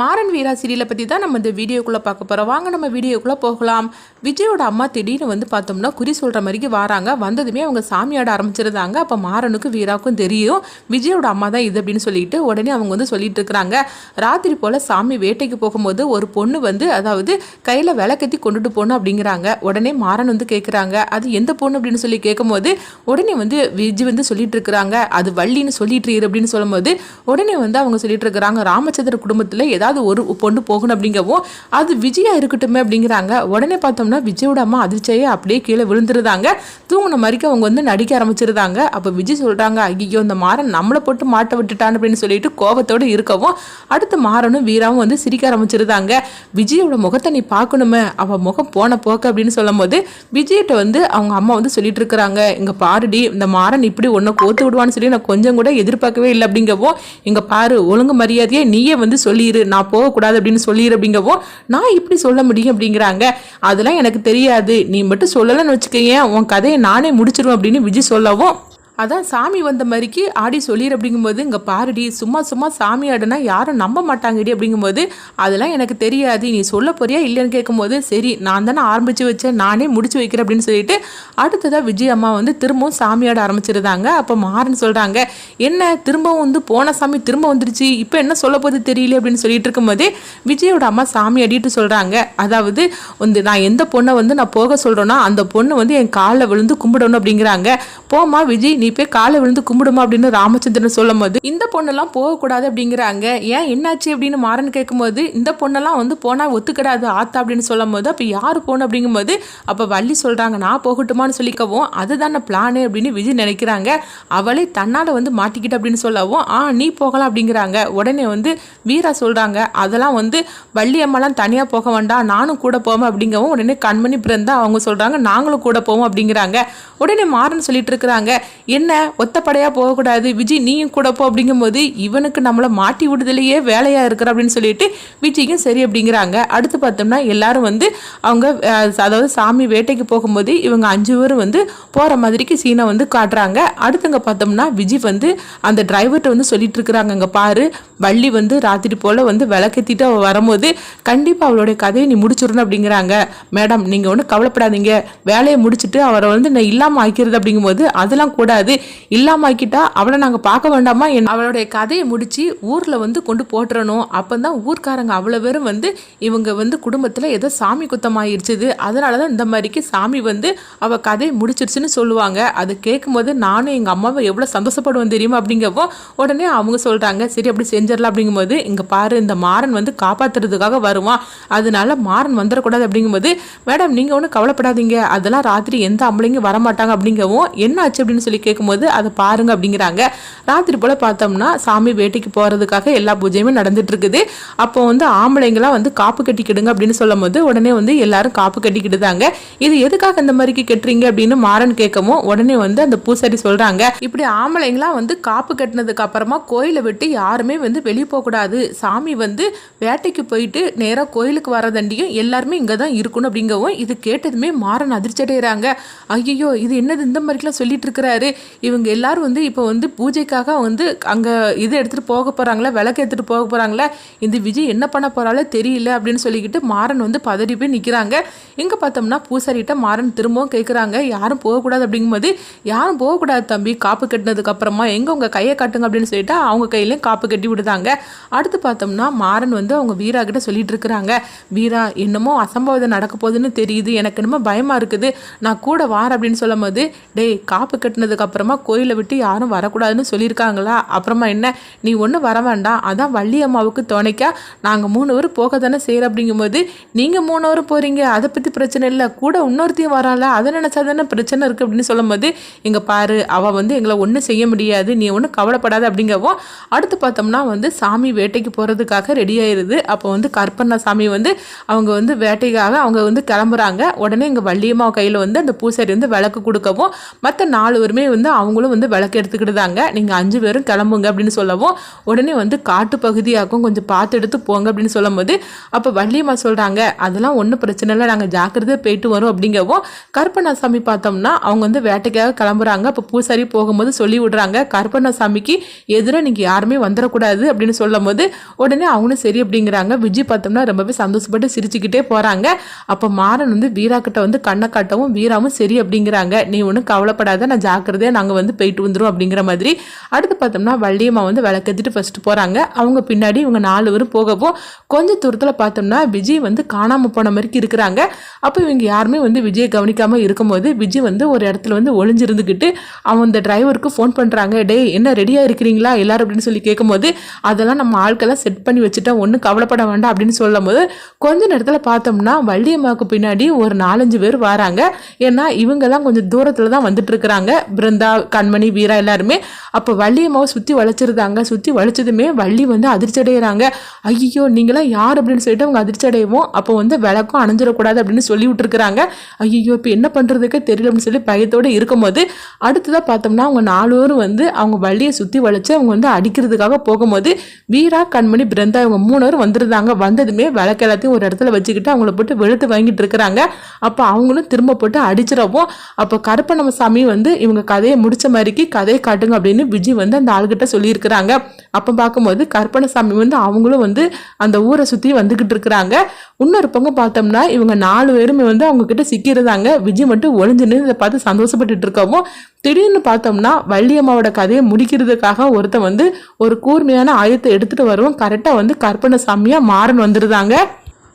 மாறன் வீரா சீரியலை பற்றி தான் நம்ம இந்த வீடியோக்குள்ளே பார்க்க போகிறோம் வாங்க நம்ம வீடியோக்குள்ளே போகலாம். விஜயோட அம்மா திடீர்னு வந்து பார்த்தோம்னா குறி சொல்கிற மாதிரிக்கு வராங்க. வந்ததுமே அவங்க சாமியாட ஆரம்பிச்சிருந்தாங்க. அப்போ மாறனுக்கும் வீராவுக்கும் தெரியும். விஜயோட அம்மா தான் இது அப்படின்னு சொல்லிட்டு உடனே அவங்க வந்து சொல்லிட்டு இருக்கிறாங்க. ராத்திரி போல் சாமி வேட்டைக்கு போகும்போது ஒரு பொண்ணு வந்து அதாவது கையில் விளக்கத்தி கொண்டுட்டு போகணும் அப்படிங்கிறாங்க. உடனே மாறன் வந்து கேட்குறாங்க அது எந்த பொண்ணு அப்படின்னு சொல்லி கேட்கும்போது உடனே வந்து விஜய் வந்து சொல்லிட்டு இருக்கிறாங்க. அது வள்ளின்னு சொல்லிட்டு இரு அப்படின்னு சொல்லும்போது உடனே வந்து அவங்க சொல்லிட்டு இருக்கிறாங்க. ராமச்சந்திர குடும்பத்தில் ஏதாவது ஒரு பொண்ணு போகணும் அப்படிங்கவும் அது விஜயா இருக்கட்டுமே அப்படிங்கிறாங்க. உடனே பார்த்தோம்னா விஜயோட அம்மா அதிர்ச்சியே அப்படியே கீழே விழுந்துருந்தாங்க தூங்கின மாதிரிக்கு அவங்க வந்து நடிக்க ஆரம்பிச்சிருந்தாங்க. அப்போ விஜய் சொல்கிறாங்க ஐயோ இந்த மாறன் நம்மளை போட்டு மாட்ட விட்டுட்டான் அப்படின்னு சொல்லிட்டு கோபத்தோடு இருக்கவும் அடுத்து மாறனும் வீராவும் வந்து சிரிக்க ஆரம்பிச்சிருந்தாங்க. விஜயோட முகத்தை நீ பார்க்கணுமே அவள் முகம் போன போக்கு அப்படின்னு சொல்லும் போது விஜய்கிட்ட வந்து அவங்க அம்மா வந்து சொல்லிட்டு இருக்கிறாங்க இங்க பாருடி இந்த மாறன் இப்படி ஒன்றை கோத்து விடுவான்னு சொல்லி நான் கொஞ்சம் கூட எதிர்பார்க்கவே இல்லை அப்படிங்கவும் இங்க பாரு ஒழுங்கு மரியாதையை நீயே வந்து சொல்லிடு நான் போகக்கூடாது அப்படின்னு சொல்லிடு நான் இப்படி சொல்ல முடியும் அப்படிங்கிறாங்க. அதெல்லாம் எனக்கு தெரியாது. நீ மட்டும் சொல்லலைன்னு வச்சுக்கேன் உன் கதையை நானே முடிச்சிருவேன் அப்படின்னு விஜய் சொல்லவும் அதான் சாமி வந்த மாதிரிக்கு ஆடி சொல்லிடு அப்படிங்கும்போது இங்கே பாருடி சும்மா சும்மா சாமி ஆடுனா யாரும் நம்ப மாட்டாங்கடி அப்படிங்கும்போது அதெல்லாம் எனக்கு தெரியாது நீ சொல்ல போறியா இல்லைன்னு கேட்கும்போது சரி நான் தானே ஆரம்பித்து வச்சேன் நானே முடிச்சு வைக்கிறேன் அப்படின்னு சொல்லிட்டு அடுத்ததாக விஜய் அம்மா வந்து திரும்பவும் சாமி ஆட ஆரம்பிச்சிருந்தாங்க. அப்போ மாறன் சொல்கிறாங்க என்ன திரும்பவும் வந்து போன சாமி திரும்ப வந்துருச்சு இப்போ என்ன சொல்ல போது தெரியல அப்படின்னு சொல்லிட்டு இருக்கும்போது விஜயோட அம்மா சாமி அடிட்டு சொல்கிறாங்க அதாவது வந்து நான் எந்த பொண்ணை வந்து நான் போக சொல்கிறேன்னா அந்த பொண்ணு வந்து என் காலில் விழுந்து கும்பிடணும் அப்படிங்கிறாங்க. போமா விஜய் நீ போய் காலை விழுந்து கும்பிடுமா அப்படின்னு ராமச்சந்திரன் சொல்லும் போது இந்த பொண்ணெல்லாம் போகக்கூடாது அப்படிங்கிறாங்க. ஏன் என்னாச்சு அப்படின்னு மாறன் கேட்கும்போது இந்த பொண்ணெல்லாம் வந்து போனால் ஒத்துக்கிடாது ஆத்தா அப்படின்னு சொல்லும் போது அப்போ யார் போகணும் அப்படிங்கும்போது அப்போ வள்ளி சொல்கிறாங்க நான் போகட்டுமான்னு சொல்லிக்கவும் அதுதானே பிளானு அப்படின்னு விஜய் நினைக்கிறாங்க. அவளே தன்னால் வந்து மாட்டிக்கிட்ட அப்படின்னு சொல்லவும் ஆ நீ போகலாம் அப்படிங்கிறாங்க. உடனே வந்து வீரா சொல்கிறாங்க அதெல்லாம் வந்து வள்ளி அம்மாலாம் தனியாக போக வேண்டாம் நானும் கூட போவேன் அப்படிங்கவும் உடனே கண்மணி பிறந்தா அவங்க சொல்கிறாங்க நாங்களும் கூட போவோம் அப்படிங்கிறாங்க. உடனே மாறன் சொல்லிட்டு இருக்கிறாங்க என்ன? ஒத்தப்படையாக போகக்கூடாது. விஜய் நீயும் கூட போ அப்படிங்கும்போது இவனுக்கு நம்மளை மாட்டி விடுதலையே வேலையாக இருக்கிற அப்படின்னு சொல்லிட்டு விஜய்க்கும் சரி அப்படிங்கிறாங்க. அடுத்து பார்த்தோம்னா எல்லாரும் வந்து அவங்க அதாவது சாமி வேட்டைக்கு போகும்போது இவங்க அஞ்சு பேரும் வந்து போகிற மாதிரிக்கு சீனை வந்து காட்டுறாங்க. அடுத்தவங்க பார்த்தோம்னா விஜய் வந்து அந்த டிரைவர்கிட்ட வந்து சொல்லிட்டு இருக்கிறாங்க. அங்கே பாரு வள்ளி வந்து ராத்திரி போல் வந்து விளக்கத்திட்டு அவள் வரும்போது கண்டிப்பாக அவளுடைய கதையை நீ முடிச்சிடணும் அப்படிங்கிறாங்க. மேடம் நீங்கள் ஒன்றும் கவலைப்படாதீங்க. வேலையை முடிச்சுட்டு அவரை வந்து நான் இல்லாமல் ஆக்கிறது அப்படிங்கும்போது அதெல்லாம் கூடாது. இல்லாமக்கிட்டா அவளை நாங்கள் பார்க்க வேண்டாமா? என் அவளுடைய கதையை முடித்து ஊரில் வந்து கொண்டு போட்டுறணும். அப்போ தான் ஊர்க்காரங்க அவ்வளோ பேரும் வந்து இவங்க வந்து குடும்பத்தில் ஏதோ சாமி குத்தமாயிருச்சுது. அதனால தான் இந்த மாதிரிக்கு சாமி வந்து அவள் கதையை முடிச்சிருச்சுன்னு சொல்லுவாங்க. அது கேட்கும்போது நானும் எங்கள் அம்மாவை எவ்வளோ சந்தோஷப்படுவோம் தெரியுமா அப்படிங்கப்போ உடனே அவங்க சொல்கிறாங்க சரி அப்படி செஞ்சிடலாம். அப்படிங்கும்போது இங்கே பாரு இந்த மாறன் வந்து காப்பாற்றுறதுக்காக வருவான் அதனால மாறன் வந்துடக்கூடாது. அப்படிங்கும்போது மேடம் நீங்கள் ஒன்றும் கவலைப்படாதீங்க. அதெல்லாம் ராத்திரி எந்த அம்பளைங்க வரமாட்டாங்க. அப்படிங்கவும் என்ன ஆச்சு அப்படின்னு சொல்லி கேட்கும்போது அதை பாருங்க அப்படிங்கிறாங்க. ராத்திரி போல் பார்த்தோம்னா சாமி வேட்டைக்கு போகிறதுக்காக எல்லா பூஜையுமே நடந்துட்டு இருக்குது அப்போ வந்து ஆம்பளைங்களாம் வந்து காப்பு கட்டிக்கிடுங்க அப்படின்னு சொல்லும் போது உடனே வந்து எல்லாரும் காப்பு கட்டிக்கிட்டுதாங்க இது எதுக்காக இந்த மாதிரிக்கு கட்டுறீங்க? அப்படின்னு மாறன் கேட்கவும் உடனே வந்து அந்த பூசாரி சொல்றாங்க இப்படி ஆம்பளைங்களாம் வந்து காப்பு கட்டினதுக்கு அப்புறமா கோயிலை விட்டு யாருமே வந்து வெளியே போகக்கூடாது சாமி வந்து வேட்டைக்கு போயிட்டு நேராக கோயிலுக்கு வரதண்டியும் எல்லாருமே இங்கே தான் இருக்கணும் அப்படிங்கவும் இது கேட்டதுமே மாறன் அதிர்ச்சி அடைகிறாங்க ஐயோ இது என்னது? இந்த மாதிரிலாம் சொல்லிட்டு இருக்கிறாரு இவங்க எல்லாரும் வந்து இப்போ வந்து பூஜைக்காக வந்து அங்கே இது எடுத்துகிட்டு போக போகிறாங்களா விளக்கு எடுத்துகிட்டு போக போகிறாங்களா இந்த விஜய் என்ன பண்ண போகிறாலோ தெரியல அப்படின்னு சொல்லிக்கிட்டு மாறன் வந்து பதறி போய் நிற்கிறாங்க இங்கே பார்த்தோம்னா பூசாரிகிட்ட மாறன் திரும்பவும் கேட்குறாங்க யாரும் போகக்கூடாது அப்படிங்கும்போது யாரும் போகக்கூடாது தம்பி. காப்பு கட்டினதுக்கு அப்புறமா எங்கே உங்கள் கையை காட்டுங்க? அப்படின்னு சொல்லிட்டு அவங்க கையிலையும் காப்பு கட்டி விடுதாங்க அடுத்து பார்த்தோம்னா மாறன் வந்து அவங்க வீரா கிட்ட சொல்லிட்டு இருக்கிறாங்க வீரா என்னமோ அசம்பாவிதம் நடக்க போகுதுன்னு தெரியுது. எனக்கு என்னமோ பயமாக இருக்குது. நான் கூட வார அப்படின்னு சொல்லும் போது டேய் காப்பு கட்டினதுக்கு அப்புறமா கோயிலை விட்டு யாரும் வரக்கூடாதுன்னு சொல்லியிருக்காங்களா? அப்புறமா என்ன? நீ ஒன்றும் வர வேண்டாம். அதான் வள்ளி அம்மாவுக்கு துணைக்கா. நாங்கள் மூணு பேரும் போக தானே செய்கிறோம் அப்படிங்கும்போது நீங்கள் மூணு பேரும் போகிறீங்க அதை பற்றி பிரச்சனை இல்லை. கூட இன்னொருத்தையும் வரால அதை நினச்சா தானே பிரச்சனை இருக்குது அப்படின்னு சொல்லும்போது இங்கே பாரு அவள் வந்து எங்களை ஒன்றும் செய்ய முடியாது. நீ ஒன்றும் கவலைப்படாத அப்படிங்கவும் அடுத்து பார்த்தோம்னா வந்து சாமி வேட்டைக்கு போகிறதுக்காக ரெடி ஆயிடுது அப்போ வந்து கற்பண்ண சாமி வந்து அவங்க வந்து வேட்டைக்காக அவங்க வந்து கிளம்புறாங்க. உடனே இங்கே வள்ளியம்மா கையில் வந்து அந்த பூசாரி வந்து விளக்கு கொடுக்கவும் மற்ற நாலு பேருமே வந்து அவங்களும் வந்து விளக்கு எடுத்துக்கிட்டுதாங்க. நீங்கள் அஞ்சு பேரும் கிளம்புங்க அப்படின்னு சொல்லவும் உடனே வந்து காட்டு பகுதியாகவும் கொஞ்சம் பார்த்து எடுத்து போங்க அப்படின்னு சொல்லும்போது அப்போ வள்ளியம்மா சொல்கிறாங்க அதெல்லாம் ஒன்றும் பிரச்சனை இல்லை நாங்கள் ஜாக்கிரதையாக போயிட்டு வரோம் அப்படிங்கவும் கருப்பண்ணாசாமி பார்த்தோம்னா அவங்க வந்து வேட்டைக்காக கிளம்புறாங்க. அப்போ பூசாரி போகும்போது சொல்லி விடுறாங்க கருப்பண்ணாசாமிக்கு எதிராக நீங்கள் யாருமே வந்துடக்கூடாது அப்படின்னு சொல்லும் போது உடனே அவங்களும் சரி அப்படிங்கிறாங்க. விஜய் பார்த்தோம்னா ரொம்பவே சந்தோஷப்பட்டு சிரிச்சுக்கிட்டே போகிறாங்க அப்போ மாறன் வந்து வீரா கிட்ட வந்து கண்ணை காட்டவும் வீராவும் சரி அப்படிங்கிறாங்க. நீ ஒன்றும் கவலைப்படாது நான் ஜாக்கிரதையாக நாங்கள் வந்து போயிட்டு வந்துடும் அப்படிங்கிற மாதிரி. அடுத்து பார்த்தோம்னா வள்ளியம்மா வந்து விளக்கத்திட்டு ஃபஸ்ட்டு போகிறாங்க அவங்க பின்னாடி இவங்க நாலு பேரும் போகவும் கொஞ்சம் தூரத்தில் பார்த்தோம்னா விஜய் வந்து காணாமல் போன மாதிரி இருக்கிறாங்க. அப்போ இவங்க யாருமே வந்து விஜயை கவனிக்காமல் இருக்கும்போது விஜய் வந்து ஒரு இடத்துல வந்து ஒளிஞ்சிருந்துக்கிட்டு அவன் அந்த டிரைவருக்கு ஃபோன் பண்ணுறாங்க டேய் என்ன ரெடியாக இருக்கிறீங்களா? எல்லாரும்? அப்படின்னு சொல்லி கேட்கும்போது அதெல்லாம் நம்ம ஆட்கள்லாம் செட் பண்ணி வச்சுட்டோம் ஒன்றும் கவலைப்பட வேண்டாம். அப்படின்னு சொல்லும்போது கொஞ்ச நேரத்தில் பார்த்தோம்னா வள்ளியம்மாவுக்கு பின்னாடி ஒரு நாலஞ்சு பேர் வராங்க. ஏன்னா இவங்கெல்லாம் கொஞ்சம் தூரத்தில் தான் வந்துட்டு இருக்கிறாங்க பிருந்தா கண்மணி வீரா எல்லாருமே. அப்போ வள்ளியம்மாவை சுற்றி வளைச்சிருந்தாங்க. சுற்றி வளைச்சதுமே வள்ளி வந்து அதிர்ச்சி அடைகிறாங்க ஐயோ நீங்களாம் யார்? அப்படின்னு சொல்லிட்டு அவங்க அதிர்ச்சி அடையவும் அப்போ வந்து விளக்கும் அணைஞ்சிடக்கூடாது அப்படின்னு சொல்லி விட்டுருக்குறாங்க ஐயோ இப்போ என்ன பண்ணுறதுக்கே தெரியல அப்படின்னு சொல்லி பயத்தோடு இருக்கும்போது அடுத்ததாக பார்த்தோம்னா அவங்க நாலு பேரும் வந்து அவங்க வள்ளியை சுற்றி வளைச்சு அவங்க வந்து அடிக்கிறதுக்காக போகும்போது வீரா கண்மணி பிருந்தா இவங்க மூணு பேரும் வந்துருந்தாங்க. வந்ததுமே விளக்கு எல்லாத்தையும் ஒரு இடத்துல வச்சுக்கிட்டு அவங்கள போட்டு வெளுத்து வாங்கிட்டு இருக்கிறாங்க. அப்போ அவங்களும் திரும்ப போட்டு அடிச்சிடவும் அப்போ கருப்பணம சாமி வந்து இவங்க கதையை முடிச்ச மாதிரிக்கு கதையை காட்டுங்க அப்படின்னு விஜய் வந்து அந்த ஆளுகிட்ட சொல்லியிருக்கிறாங்க. அப்போ பார்க்கும்போது கருப்பணசாமி வந்து அவங்களும் வந்து அந்த ஊரை சுற்றி வந்துக்கிட்டு இருக்கிறாங்க. இன்னொரு பக்கம் பார்த்தோம்னா இவங்க நாலு பேருமே வந்து அவங்க கிட்ட சிக்கியிருந்தாங்க. விஜய் மட்டும் ஒளிஞ்சுன்னு இதை பார்த்து சந்தோஷப்பட்டுட்டு இருக்கவும் திடீர்னு பார்த்தோம்னா வள்ளியம்மாவோட கதையை முடிக்கிறதுக்காக ஒருத்தன் வந்து ஒரு கூர்மையான ஆயத்தை எடுத்துட்டு வருவோம் கரெக்டாக வந்து கற்பனை சாமியாக மாறன் வந்துருந்தாங்க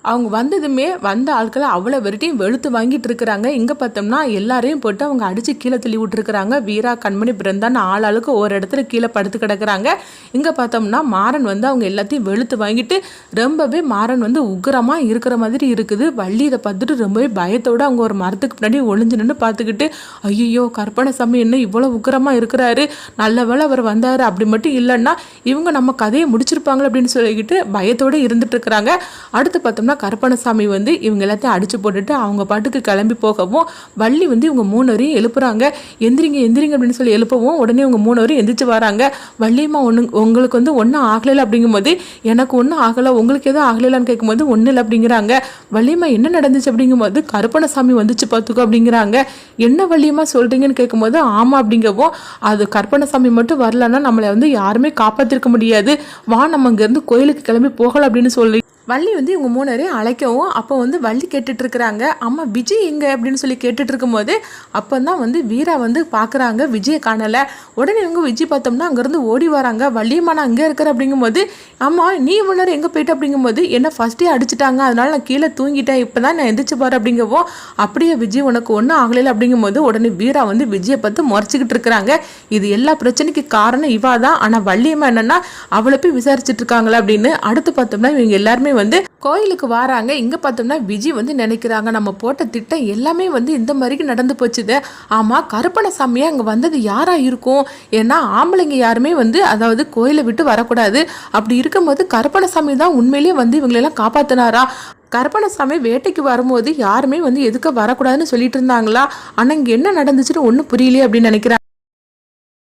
அவங்க வந்ததுமே வந்த ஆட்களை அவ்வளோ வெரைட்டியும் வெளுத்து வாங்கிட்டு இருக்கிறாங்க. இங்கே பார்த்தோம்னா எல்லாரையும் போட்டு அவங்க அடித்து கீழே தள்ளி விட்டுருக்குறாங்க. வீரா கண்மணி பிறந்தான்னு ஆள் ஆளுக்கு ஒரு இடத்துல கீழே படுத்து கிடக்குறாங்க. இங்கே பார்த்தோம்னா மாறன் வந்து அவங்க எல்லாத்தையும் வெளுத்து வாங்கிட்டு ரொம்பவே மாறன் வந்து உக்கரமாக இருக்கிற மாதிரி இருக்குது. வள்ளி இதை பார்த்துட்டு ரொம்பவே பயத்தோடு அவங்க ஒரு மரத்துக்கு பின்னாடி ஒளிஞ்சு நின்று பார்த்துக்கிட்டு ஐயோ கற்பனை என்ன இவ்வளோ உக்கரமாக இருக்கிறாரு? நல்ல வேலை அவர் வந்தார். அப்படி மட்டும் இல்லைன்னா இவங்க நம்ம கதையை முடிச்சிருப்பாங்களே அப்படின்னு சொல்லிக்கிட்டு பயத்தோடு இருந்துட்டு இருக்கிறாங்க. அடுத்து பார்த்தோம்னா பார்த்தோம்னா கருப்பணசாமி வந்து இவங்க எல்லாத்தையும் அடிச்சு போட்டுட்டு அவங்க பாட்டுக்கு கிளம்பி போகவும் வள்ளி வந்து இவங்க மூணுவரையும் எழுப்புறாங்க. எந்திரிங்க எந்திரிங்க அப்படின்னு சொல்லி எழுப்பவும் உடனே இவங்க மூணுவரையும் எந்திரிச்சு வராங்க. வள்ளியம்மா ஒன்று உங்களுக்கு வந்து ஒன்றும் ஆகலை அப்படிங்கும்போது எனக்கு ஒன்றும் ஆகலை உங்களுக்கு எதுவும் ஆகலைன்னு கேட்கும்போது ஒன்றும் இல்லை அப்படிங்கிறாங்க. வள்ளியம்மா என்ன நடந்துச்சு அப்படிங்கும்போது கருப்பணசாமி வந்துச்சு பார்த்துக்கோ அப்படிங்கிறாங்க. என்ன வள்ளியம்மா சொல்கிறீங்கன்னு கேட்கும்போது ஆமாம் அப்படிங்கவும் அது கற்பனசாமி மட்டும் வரலன்னா நம்மளை வந்து யாருமே காப்பாற்றிருக்க முடியாது. வா நம்ம இங்கேருந்து கோயிலுக்கு கிளம்பி போகலாம் அப்படின்னு சொல்லி வள்ளி வந்து இவங்க மூணரையும் அழைக்கவும் அப்போ வந்து வள்ளி கேட்டுட்டு இருக்கிறாங்க அம்மா விஜய் எங்கே? அப்படின்னு சொல்லி கேட்டுட்டு இருக்கும்போது அப்போ தான் வந்து வீரா வந்து பார்க்குறாங்க விஜயை காணலை. உடனே இவங்க விஜய் பார்த்தோம்னா அங்கேருந்து ஓடி வராங்க. வள்ளியம்மா நான் அங்கே இருக்கிற அப்படிங்கும்போது அம்மா நீ இவ்வளோ நேரம் எங்கே போயிட்ட? அப்படிங்கும்போது என்ன ஃபஸ்ட்டே அடிச்சிட்டாங்க. அதனால நான் கீழே தூங்கிட்டேன். இப்போ தான் நான் எந்திரிச்சு பாரு அப்படிங்கவோ அப்படியே விஜய் உனக்கு ஒன்றும் ஆகலையில் அப்படிங்கும்போது உடனே வீரா வந்து விஜயை பார்த்து முறைச்சிக்கிட்டு இருக்கிறாங்க இது எல்லா பிரச்சனைக்கு காரணம் இவா தான் ஆனால் வள்ளியம்மா என்னென்னா அவளை போய் விசாரிச்சுட்டு இருக்காங்களா அப்படின்னு அடுத்து பார்த்தோம்னா இவங்க எல்லாருமே வந்து கோயிலுக்கு வராங்க. இங்கே பார்த்தோம்னா விஜய் வந்து நினைக்கிறாங்க. நம்ம போட்ட திட்டம் எல்லாமே வந்து இந்த மாதிரி நடந்து போச்சுது. ஆமாம் கருப்பணசாமியா அங்கே வந்தது யாரா இருக்கும்? ஏன்னா ஆம்பளைங்க யாருமே வந்து அதாவது கோயிலை விட்டு வரக்கூடாது. அப்படி இருக்கும்போது கருப்பணசாமி தான் உண்மையிலேயே வந்து இவங்களெல்லாம் காப்பாத்தினாரா? கருப்பணசாமி வேட்டைக்கு வரும்போது யாருமே வந்து எதுக்க வரக்கூடாதுன்னு சொல்லிட்டு இருந்தாங்களா? ஆனால் இங்கே என்ன நடந்துச்சுன்னு ஒன்றும் புரியலையே அப்படின்னு நினைக்கிறேன்